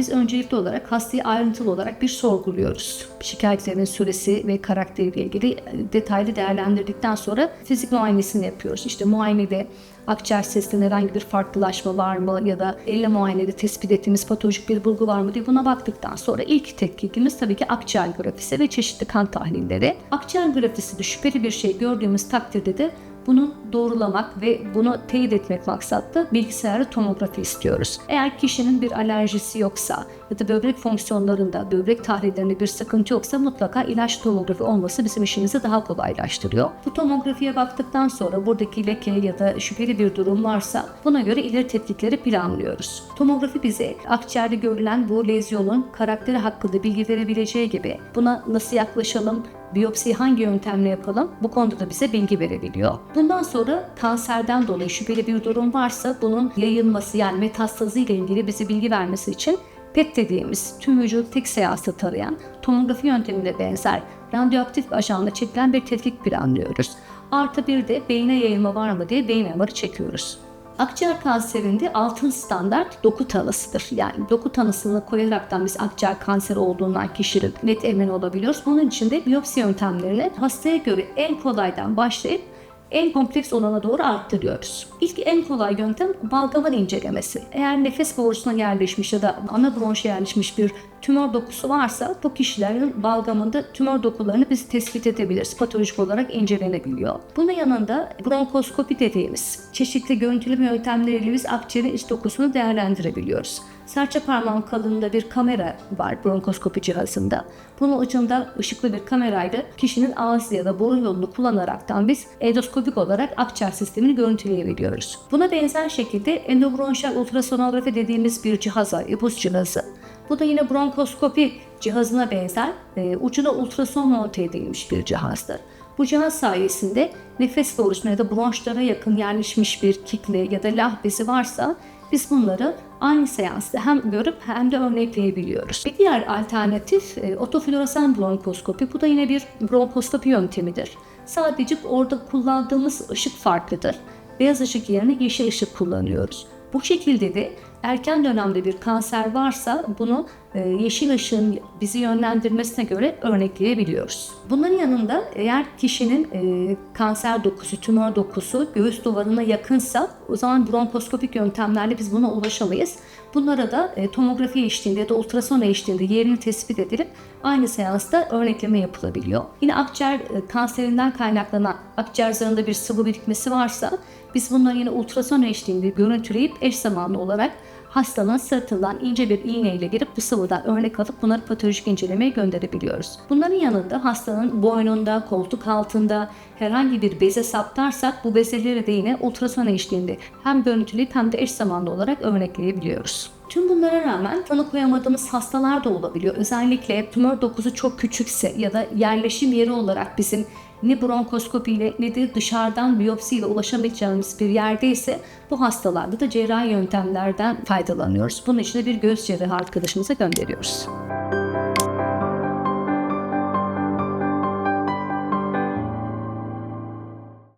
biz öncelikli olarak hastayı ayrıntılı olarak bir sorguluyoruz. Şikayetlerin süresi ve karakteriyle ilgili e, detaylı değerlendirdikten sonra fizik muayenesini yapıyoruz. İşte muayenede akciğer sesinde herhangi bir farklılaşma var mı ya da elle muayenede tespit ettiğimiz patolojik bir bulgu var mı diye buna baktıktan sonra ilk tetkikimiz tabii ki akciğer grafisi ve çeşitli kan tahlilleri. Akciğer grafisinde şüpheli bir şey gördüğümüz takdirde de bunu doğrulamak ve bunu teyit etmek maksatlı bilgisayarlı tomografi istiyoruz. Eğer kişinin bir alerjisi yoksa ya da böbrek fonksiyonlarında, böbrek tahlillerinde bir sıkıntı yoksa mutlaka ilaç tomografi olması bizim işimizi daha kolaylaştırıyor. Bu tomografiye baktıktan sonra buradaki leke ya da şüpheli bir durum varsa buna göre ileri tetkikleri planlıyoruz. Tomografi bize akciğerde görülen bu lezyonun karakteri hakkında bilgi verebileceği gibi buna nasıl yaklaşalım, biyopsiyi hangi yöntemle yapalım bu konuda da bize bilgi verebiliyor. Bundan sonra kanserden dolayı şüpheli bir durum varsa bunun yayılması yani metastazı ile ilgili bize bilgi vermesi için PET dediğimiz tüm vücut tek seansta tarayan tomografi yöntemine benzer radyoaktif ajanla çekilen bir tetkik planlıyoruz. Artı bir de beyne yayılma var mı diye beyin MR'ı çekiyoruz. Akciğer kanserinde altın standart doku tanısıdır. Yani doku tanısını koyaraktan biz akciğer kanseri olduğundan kişinin net emin olabiliyoruz. Bunun için de biyopsi yöntemlerini hastaya göre en kolaydan başlayıp en kompleks olana doğru arttırıyoruz. İlk en kolay yöntem balgamın incelemesi. Eğer nefes borusuna yerleşmiş ya da ana bronşa yerleşmiş bir tümör dokusu varsa bu kişilerin balgamında tümör dokularını biz tespit edebiliriz. Patolojik olarak incelenebiliyor. Bunun yanında bronkoskopi dediğimiz çeşitli görüntüleme yöntemleriyle biz akciğerin iç dokusunu değerlendirebiliyoruz. Serçe parmağın kalınlığında bir kamera var bronkoskopi cihazında. Bunun ucunda ışıklı bir kamerayla kişinin ağız ya da burun yolunu kullanaraktan biz endoskopik olarak akciğer sistemini görüntüleyebiliyoruz. Buna benzer şekilde endobronşal ultrasonografi dediğimiz bir cihaz var, EBUS cihazı. Bu da yine bronkoskopi cihazına benzer e, ucuna ultrason monte edilmiş bir cihazdır. Bu cihaz sayesinde nefes borusuna ya da bronşlara yakın yerleşmiş bir kitle ya da lah bezi varsa biz bunları aynı seansta hem görüp hem de örnekleyebiliyoruz. Bir diğer alternatif e, otofloresan bronkoskopi. Bu da yine bir bronkoskopi yöntemidir. Sadece orada kullandığımız ışık farklıdır. Beyaz ışık yerine yeşil ışık kullanıyoruz. Bu şekilde de erken dönemde bir kanser varsa bunu e, yeşil ışığın bizi yönlendirmesine göre örnekleyebiliyoruz. Bunların yanında eğer kişinin e, kanser dokusu, tümör dokusu göğüs duvarına yakınsa o zaman bronkoskopik yöntemlerle biz buna ulaşamayız. Bunlara da e, tomografi eşliğinde ya da ultrason eşliğinde yerini tespit edilip aynı seansta örnekleme yapılabiliyor. Yine akciğer kanserinden kaynaklanan akciğer zarında bir sıvı birikmesi varsa biz bunları yine ultrason eşliğinde görüntüleyip eş zamanlı olarak hastanın sırtından ince bir iğneyle girip bu sıvıdan örnek alıp bunları patolojik incelemeye gönderebiliyoruz. Bunların yanında hastanın boynunda, koltuk altında herhangi bir beze saptarsak bu bezeleri de yine ultrason eşliğinde hem görüntüleyip hem de eş zamanlı olarak örnekleyebiliyoruz. Tüm bunlara rağmen tanı koyamadığımız hastalar da olabiliyor. Özellikle tümör dokusu çok küçükse ya da yerleşim yeri olarak bizim ne bronkoskopi ile ne de dışarıdan biyopsi ile ulaşamayacağımız bir yerdeyse bu hastalarda da cerrahi yöntemlerden faydalanıyoruz. Bunun için de bir göğüs cerrahı arkadaşımıza gönderiyoruz.